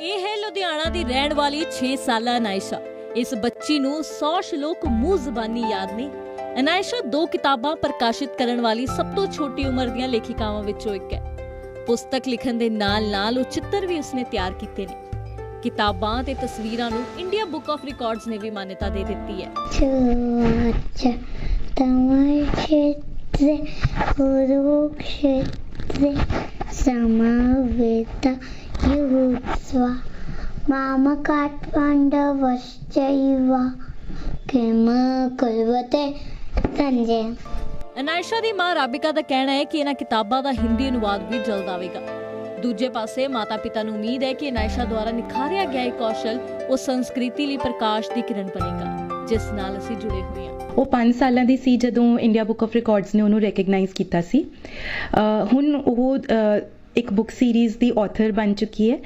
ਇਹ ਹੈ ਲੁਧਿਆਣਾ ਦੀ ਰਹਿਣ ਵਾਲੀ 6 ਸਾਲਾ ਅਨਾਇਸ਼ਾ। ਇਸ ਬੱਚੀ ਨੂੰ 100 ਸ਼ਲੋਕ ਮੂੰਹ ਜ਼ਬਾਨੀ ਯਾਦ ਨੇ। ਅਨਾਇਸ਼ਾ ਦੋ ਕਿਤਾਬਾਂ ਪ੍ਰਕਾਸ਼ਿਤ ਕਰਨ ਵਾਲੀ ਸਭ ਤੋਂ ਛੋਟੀ ਉਮਰ ਦੀਆਂ ਲੇਖਿਕਾਵਾਂ ਵਿੱਚੋਂ ਇੱਕ ਹੈ। ਪੁਸਤਕ ਲਿਖਣ ਦੇ ਨਾਲ-ਨਾਲ ਉਹ ਚਿੱਤਰ ਵੀ ਉਸਨੇ ਤਿਆਰ ਕੀਤੇ ਨੇ। ਕਿਤਾਬਾਂ ਤੇ ਤਸਵੀਰਾਂ ਨੂੰ ਇੰਡੀਆ ਬੁੱਕ ਆਫ ਰਿਕਾਰਡਸ ਨੇ ਵੀ ਮਾਨਤਾ ਦੇ ਦਿੱਤੀ ਹੈ। યુત્સ્વા મામ કાઠમાંડ વશ્ચૈવા કેમ કલવતે સંજે ਅਨਾਇਸ਼ਾ ਦੀ ਮਾਂ ਰਾਬਿਕਾ ਦਾ ਕਹਿਣਾ ਹੈ ਕਿ ਇਹਨਾਂ ਕਿਤਾਬਾਂ ਦਾ ਹਿੰਦੀ ਅਨੁਵਾਦ ਵੀ ਜਲਦ ਆਵੇਗਾ ਦੂਜੇ ਪਾਸੇ ਮਾਤਾ-ਪਿਤਾ ਨੂੰ ਉਮੀਦ ਹੈ ਕਿ ਅਨਾਇਸ਼ਾ ਦੁਆਰਾ ਨਿਖਾਰਿਆ ਗਿਆ ਇਹ ਕੌਸ਼ਲ ਉਹ ਸੰਸਕ੍ਰਿਤੀ ਲਈ ਪ੍ਰਕਾਸ਼ ਦੀ ਕਿਰਨ ਬਣੇਗਾ ਜਿਸ ਨਾਲ ਅਸੀਂ ਜੁੜੇ ਹੋਏ ਹਾਂ ਉਹ 5 ਸਾਲਾਂ ਦੀ ਸੀ ਜਦੋਂ ਇੰਡੀਆ ਬੁੱਕ ਆਫ ਰਿਕਾਰਡਸ ਨੇ ਉਹਨੂੰ ਰੈਕਗਨਾਈਜ਼ ਕੀਤਾ ਸੀ ਹੁਣ ਉਹ ਇੱਕ ਬੁੱਕ ਸੀਰੀਜ਼ ਦੀ ਆਥਰ ਬਣ ਚੁੱਕੀ ਹੈ।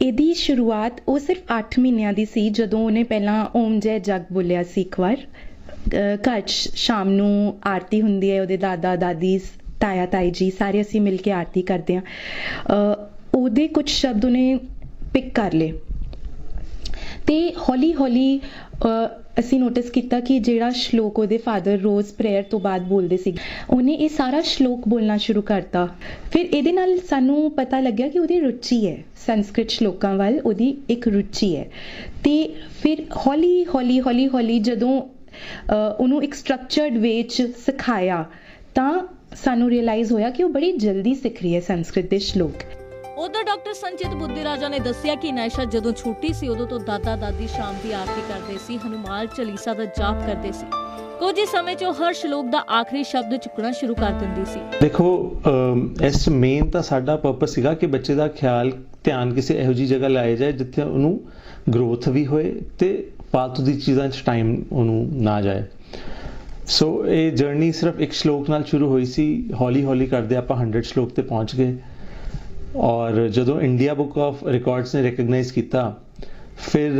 ਇਹਦੀ ਸ਼ੁਰੂਆਤ ਉਹ ਸਿਰਫ 8 ਮਹੀਨਿਆਂ ਦੀ ਸੀ, ਜਦੋਂ ਉਹਨੇ ਪਹਿਲਾਂ ਓਮ ਜੈ ਜਗ ਬੋਲਿਆ ਸੀ ਇੱਕ ਵਾਰ। ਘਰ 'ਚ ਸ਼ਾਮ ਨੂੰ ਆਰਤੀ ਹੁੰਦੀ ਹੈ, ਉਹਦੇ ਦਾਦਾ, ਦਾਦੀ, ਤਾਇਆ, ਤਾਈ ਜੀ, ਸਾਰੇ ਅਸੀਂ ਮਿਲ ਕੇ ਆਰਤੀ ਕਰਦੇ ਹਾਂ। ਉਹਦੇ ਕੁਝ ਸ਼ਬਦ ਉਹਨੇ ਪਿਕ ਕਰ ਲਏ। ਤੇ ਹੌਲੀ ਹੌਲੀ ਅਸੀਂ ਨੋਟਿਸ ਕੀਤਾ ਕਿ ਜਿਹੜਾ ਸ਼ਲੋਕ ਉਹਦੇ ਫਾਦਰ ਰੋਜ਼ ਪ੍ਰੇਅਰ ਤੋਂ ਬਾਅਦ ਬੋਲਦੇ ਸੀ, ਉਹਨੇ ਇਹ ਸਾਰਾ ਸ਼ਲੋਕ ਬੋਲਣਾ ਸ਼ੁਰੂ ਕਰਤਾ। ਫਿਰ ਇਹਦੇ ਨਾਲ ਸਾਨੂੰ ਪਤਾ ਲੱਗਿਆ ਕਿ ਉਹਦੀ ਰੁਚੀ ਹੈ, ਸੰਸਕ੍ਰਿਤ ਸ਼ਲੋਕਾਂ ਵੱਲ ਉਹਦੀ ਇੱਕ ਰੁਚੀ ਹੈ। ਤੇ ਫਿਰ ਹੌਲੀ ਹੌਲੀ ਹੌਲੀ ਹੌਲੀ ਜਦੋਂ ਉਹਨੂੰ ਇੱਕ ਸਟਰਕਚਰਡ ਵੇ ਚ ਸਿਖਾਇਆ, ਤਾਂ ਸਾਨੂੰ ਰਿਅਲਾਈਜ਼ ਹੋਇਆ ਕਿ ਉਹ ਬੜੀ ਜਲਦੀ ਸਿੱਖ ਰਹੀ ਹੈ ਸੰਸਕ੍ਰਿਤ ਦੇ ਸ਼ਲੋਕ। ਉਧਰ ਡਾਕਟਰ ਸੰਚਿਤ ਬੁੱਧੀ ਰਾਜਾ ਨੇ ਦੱਸਿਆ ਕਿ ਨਾਇਸ਼ਾ ਜਦੋਂ ਛੋਟੀ ਸੀ, ਉਦੋਂ ਤੋਂ ਦਾਦਾ ਦਾਦੀ ਸ਼ਾਮ ਦੀ ਆਰਤੀ ਕਰਦੇ ਸੀ, ਹਨੂਮਾਨ ਚਾਲੀਸਾ ਦਾ ਜਾਪ ਕਰਦੇ ਸੀ। ਕੁਝ ਹੀ ਸਮੇਂ 'ਚ ਹਰ ਸ਼ਲੋਕ ਦਾ ਆਖਰੀ ਸ਼ਬਦ ਚੁੱਕਣਾ ਸ਼ੁਰੂ ਕਰ ਦਿੰਦੀ ਸੀ। ਦੇਖੋ ਇਸ ਮੇਨ ਤਾਂ ਸਾਡਾ ਪਰਪਸ ਸੀਗਾ ਕਿ ਬੱਚੇ ਦਾ ਖਿਆਲ, ਧਿਆਨ ਕਿਸੇ ਇਹੋ ਜੀ ਜਗ੍ਹਾ ਲਾਇਆ ਜਾਏ ਜਿੱਥੇ ਉਹਨੂੰ ਗਰੋਥ ਵੀ ਹੋਏ ਤੇ ਪਾਲਤੂ ਦੀ ਚੀਜ਼ਾਂ 'ਚ ਟਾਈਮ ਉਹਨੂੰ ਨਾ ਜਾਏ। ਸੋ ਇਹ ਜਰਨੀ ਸਿਰਫ ਇੱਕ ਸ਼ਲੋਕ ਨਾਲ ਸ਼ੁਰੂ ਹੋਈ ਸੀ ਹੌਲੀ ਹੌਲੀ ਕਰਦੇ ਆਪਾਂ 100 ਸ਼ਲੋਕ ਤੇ ਪਹੁੰਚ ਗਏ। ਔਰ ਜਦੋਂ ਇੰਡੀਆ ਬੁੱਕ ਆਫ ਰਿਕਾਰਡਸ ਨੇ ਰੈਕਗਨਾਈਜ਼ ਕੀਤਾ, ਫਿਰ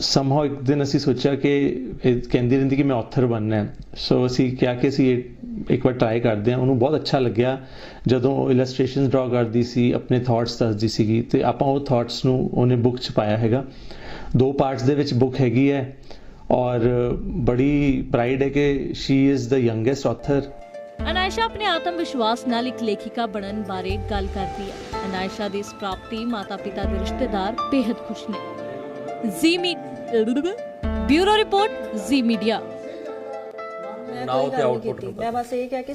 ਸਮਹਾਉ ਇੱਕ ਦਿਨ ਅਸੀਂ ਸੋਚਿਆ ਕਿ ਇਹ ਕਹਿੰਦੀ ਰਹਿੰਦੀ ਕਿ ਮੈਂ ਆਥਰ ਬਣਨਾ ਹੈ। ਸੋ ਅਸੀਂ ਕਿਹਾ ਕਿ ਅਸੀਂ ਇਹ ਇੱਕ ਵਾਰ ਟਰਾਈ ਕਰਦੇ ਹਾਂ। ਉਹਨੂੰ ਬਹੁਤ ਅੱਛਾ ਲੱਗਿਆ। ਜਦੋਂ ਉਹ ਇਲਸਟ੍ਰੇਸ਼ਨਸ ਡਰਾ ਕਰਦੀ ਸੀ, ਆਪਣੇ ਥਾਟਸ ਦੱਸਦੀ ਸੀਗੀ, ਤੇ ਆਪਾਂ ਉਹ ਥਾਟਸ ਨੂੰ ਉਹਨੇ ਬੁੱਕ ਚ ਪਾਇਆ ਹੈਗਾ। ਦੋ ਪਾਰਟਸ ਦੇ ਵਿੱਚ ਬੁੱਕ ਹੈਗੀ ਹੈ। ਔਰ ਬੜੀ ਪ੍ਰਾਈਡ ਹੈ ਕਿ she is the youngest author Anaisha ਆਪਣੇ ਆਤਮ ਵਿਸ਼ਵਾਸ ਨਾਲ ਇੱਕ ਲੇਖਿਕਾ ਬਣਨ ਬਾਰੇ ਗੱਲ ਕਰਦੀ ਹੈ। ਅਨਾਇਸ਼ਾ ਦੀ ਇਸ ਪ੍ਰਾਪਤੀ ਮਾਤਾ-ਪਿਤਾ ਦੇ ਰਿਸ਼ਤੇਦਾਰ ਬੇहद ਖੁਸ਼ ਨੇ ਜ਼ੀ ਮੀ ਬਿਊਰੋ ਰਿਪੋਰਟ ਜ਼ੀ ਮੀਡੀਆ ਮੈਂ ਤੇ ਬਸ ਇਹ ਕਿਹਾ ਕਿ